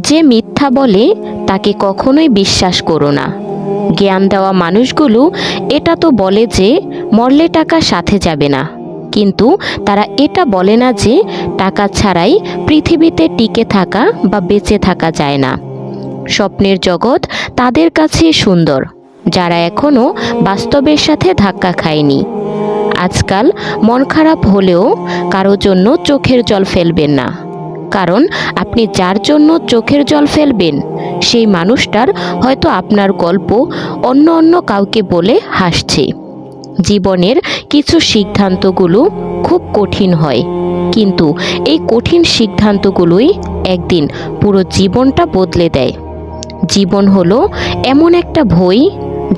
যে মিথ্যা বলে, তাকে কখনোই বিশ্বাস করো না। জ্ঞান দেওয়া মানুষগুলো এটা তো বলে যে, মরলে টাকা সাথে যাবে না। কিন্তু তারা এটা বলে না যে, টাকা ছাড়াই পৃথিবীতে টিকে থাকা বা বেঁচে থাকা যায় না। স্বপ্নের জগৎ তাদের কাছে সুন্দর, যারা এখনও বাস্তবের সাথে ধাক্কা খায়নি। আজকাল মন খারাপ হলেও কারও জন্য চোখের জল ফেলবেন না। কারণ আপনি যার জন্য চোখের জল ফেলবেন, সেই মানুষটার হয়তো আপনার গল্প অন্য অন্য কাউকে বলে হাসছে। জীবনের কিছু সিদ্ধান্তগুলো খুব কঠিন হয়, কিন্তু এই কঠিন সিদ্ধান্তগুলোই একদিন পুরো জীবনটা বদলে দেয়। জীবন হলো এমন একটা বই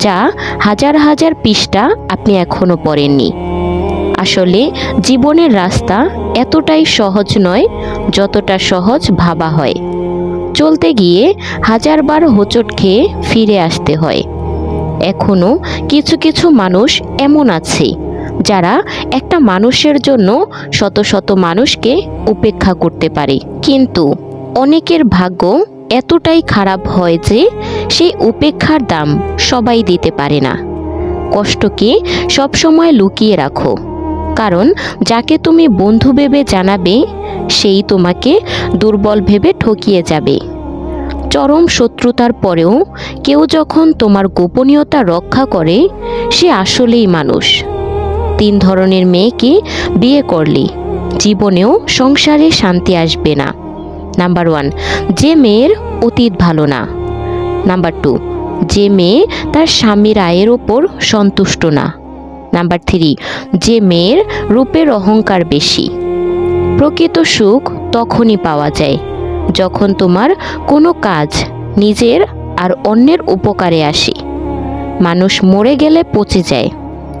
যা হাজার হাজার পৃষ্ঠা আপনি এখনও পড়েননি। আসলে জীবনের রাস্তা এতটাই সহজ নয় যতটা সহজ ভাবা হয়। চলতে গিয়ে হাজারবার হোঁচট খেয়ে ফিরে আসতে হয়। এখনও কিছু কিছু মানুষ এমন আছে, যারা একটা মানুষের জন্য শত শত মানুষকে উপেক্ষা করতে পারে। কিন্তু অনেকের ভাগ্য এতটাই খারাপ হয় যে সেই উপেক্ষার দাম সবাই দিতে পারে না। কষ্টকে সবসময় লুকিয়ে রাখো। কারণ যাকে তুমি বন্ধু ভেবে জানাবে সেই তোমাকে দুর্বল ভেবে ঠকিয়ে যাবে। চরম শত্রুতার পরেও কেউ যখন তোমার গোপনীয়তা রক্ষা করে, সে আসলেই মানুষ। তিন ধরনের মেয়েকে বিয়ে করলি জীবনেও সংসারে শান্তি আসবে না। নাম্বার ওয়ান, যে মেয়ের অতীত ভালো না। নাম্বার টু, যে মেয়ে তার স্বামীর আয়ের ওপর সন্তুষ্ট না। নাম্বার থ্রি, যে মেয়ের রূপের অহংকার বেশি। প্রকৃত সুখ তখনই পাওয়া যায়, যখন তোমার কোনো কাজ নিজের আর অন্যের উপকারে আসে। মানুষ মরে গেলে পচে যায়,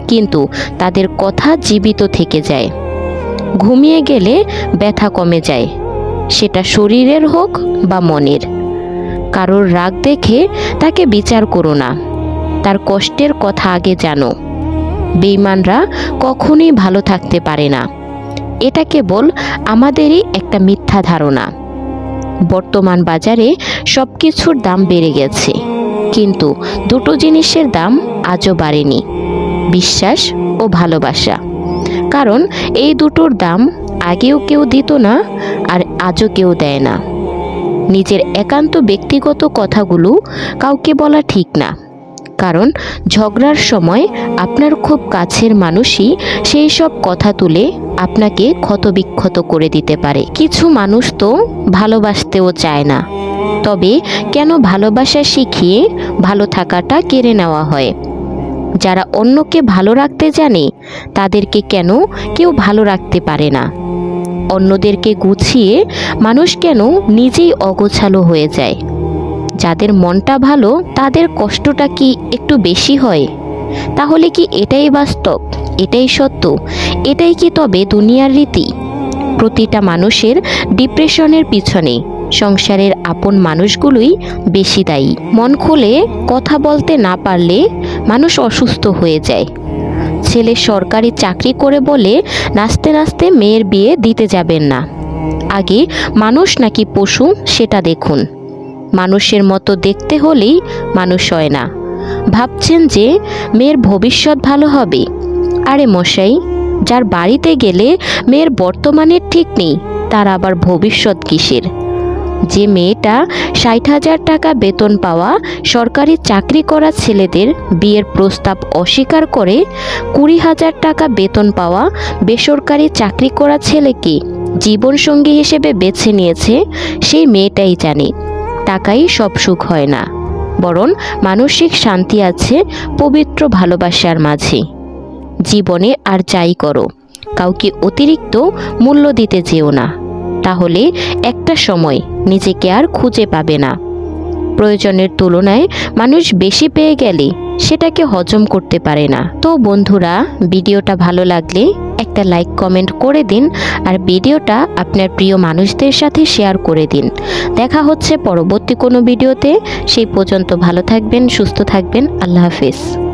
কিন্তু তাদের কথা জীবিত থেকে যায়। ঘুমিয়ে গেলে ব্যথা কমে যায়, সেটা শরীরের হোক বা মনের। কারোর রাগ দেখে তাকে বিচার করো না, তার কষ্টের কথা আগে জানো। বেইমানরা কখনোই ভালো থাকতে পারে না। এটা কেবল আমাদেরই একটা মিথ্যা ধারণা। বর্তমান বাজারে সব কিছুর দাম বেড়ে গেছে, কিন্তু দুটো জিনিসের দাম আজও বাড়েনি, বিশ্বাস ও ভালোবাসা। কারণ এই দুটোর দাম আগেও কেউ দিত না আর আজও কেউ দেয় না। নিজের একান্ত ব্যক্তিগত কথাগুলো কাউকে বলা ঠিক না, কারণ ঝগড়ার সময় আপনার খুব কাছের মানুষই সেই সব কথা তুলে আপনাকে ক্ষতবিক্ষত করে দিতে পারে। কিছু মানুষ তো ভালোবাসতেও চায় না। তবে কেন ভালোবাসা শিখিয়ে ভালো থাকাটা কেড়ে নেওয়া হয়? যারা অন্যকে ভালো রাখতে জানে, তাদেরকে কেন কেউ ভালো রাখতে পারে না? অন্যদেরকে গুছিয়ে মানুষ কেন নিজেই অগোছালো হয়ে যায়? যাদের মনটা ভালো, তাদের কষ্টটা কি একটু বেশি হয়? তাহলে কি এটাই বাস্তব, এটাই সত্য? এটাই কি তবে দুনিয়ার রীতি? প্রতিটা মানুষের ডিপ্রেশনের পিছনে সংসারের আপন মানুষগুলোই বেশি দায়ী। মন খুলে কথা বলতে না পারলে মানুষ অসুস্থ হয়ে যায়। ছেলে সরকারি চাকরি করে বলে নাচতে নাচতে মেয়ের বিয়ে দিতে যাবেন না। আগে মানুষ নাকি পশু, সেটা দেখুন। মানুষের মতো দেখতে হলেই মানুষ হয় না। ভাবছেন যে মেয়ের ভবিষ্যৎ ভালো হবে। আরে মশাই যার বাড়িতে গেলে মেয়ের বর্তমানের ঠিক নেই, তার আবার ভবিষ্যৎ কিসের? যে মেয়েটা ষাট হাজার টাকা বেতন পাওয়া সরকারি চাকরি করা ছেলেদের বিয়ের প্রস্তাব অস্বীকার করে কুড়ি হাজার টাকা বেতন পাওয়া বেসরকারি চাকরি করা ছেলেকে জীবনসঙ্গী হিসেবে বেছে নিয়েছে, সেই মেয়েটাই জানে টাকাই সব সুখ হয় না। বরং মানসিক শান্তি আছে পবিত্র ভালোবাসার মাঝে। জীবনে আর যাই করো। কাউকে অতিরিক্ত মূল্য দিতে যেও না। তাহলে একটা সময় নিজেকে আর খুঁজে পাবে না। প্রয়োজনের তুলনায় মানুষ বেশি পেয়ে গেলে সেটাকে হজম করতে পারে না। তো বন্ধুরা, ভিডিওটা ভালো লাগলে একটা লাইক, কমেন্ট করে দিন আর ভিডিওটা আপনার প্রিয় মানুষদের সাথে শেয়ার করে দিন। দেখা হচ্ছে পরবর্তী কোনো ভিডিওতে। সেই পর্যন্ত ভালো থাকবেন, সুস্থ থাকবেন। আল্লাহ হাফিজ।